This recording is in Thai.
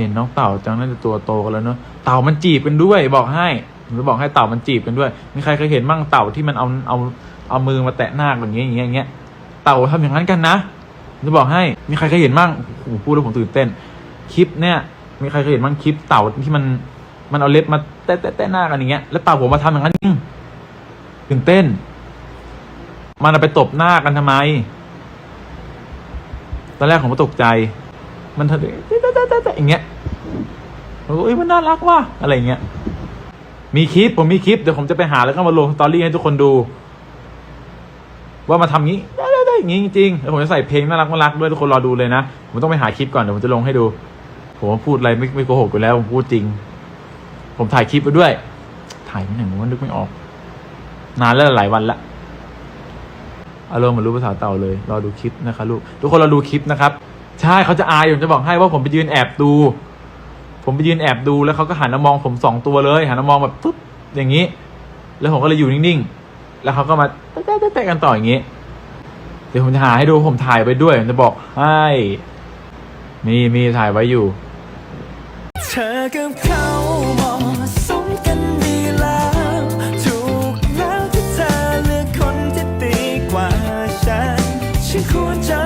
เห็นน้องเต่าจังน่าจะตัวโตกันแล้วเนอะเต่ามันจีบกันด้วย บอกให้ผมจะบอกให้เต่ามันจีบกันด้วย มีใครเคยเห็นมั่งเต่าที่มันเอาเอาเอามือมาแตะหน้ากันอย่างเงี้ยอย่างเงี้ยอย่างเงี้ยเต่าทำอย่างนั้นกันนะผมจะบอกให้มีใครเคยเห็นมั่งโอ้โหพูดแล้วผมตื่นเต้นคลิปเนี่ยมีใครเคยเห็นมั่งคลิปเต่าที่มันมันเอาเล็บมาแตะแตะแตะหน้ากันอย่างเงี้ยแล้วเต่าผมมาทำอย่างนั้นจริงตื่นเต้น มันเอาไปตบหน้ากันทำไม ตอนแรกผมก็ตกใจ มันทำ อย่างเงี้ยโอ้ยมันน่ารักว่ะอะไรเงี้ยมีคลิปผมมีคลิปเดี๋ยวผมจะไปหาแล้วก็มาลงสตอรี่ให้ทุกคนดู ว่ามาทำงี้ได้ได้ได้อย่างงี้จริงๆแล้วผมจะใส่เพลงน่ารักน่ารักด้วยทุกคนรอดูเลยนะผมต้องไปหาคลิปก่อนเดี๋ยวผมจะลงให้ดู ผมพูดอะไรไม่ไม่โกหกอยู่แล้วผมพูดจริง ผมถ่ายคลิปไปด้วย ถ่ายไม่ไหนผมว่านึกไม่ออกนานแล้วหลายวันละอารมณ์เหมือนรู้ภาษาเต่าเลยรอดูคลิปนะคะลูกทุกคนรอดูคลิปนะครับ ใช่เขาจะอายผมจะบอกให้ว่าผมไปยืนแอบดู ผมไปยืนแอบดูแล้วเขาก็หันมามองผมสองตัวเลย หันมามองแบบปุ๊บอย่างนี้ แล้วผมก็เลยอยู่นิ่งๆ แล้วเขาก็มาแตะๆตกันต่ออย่างนี้ เดี๋ยวผมจะหาให้ดูผมถ่ายไปด้วยผมจะบอกให้มีมีถ่ายไว้อยู่ เธอกับเขามาะสมกันดีแล้ว ถูกแล้วที่เธอเลือกคนที่ดีกว่าฉัน ฉันควรจะ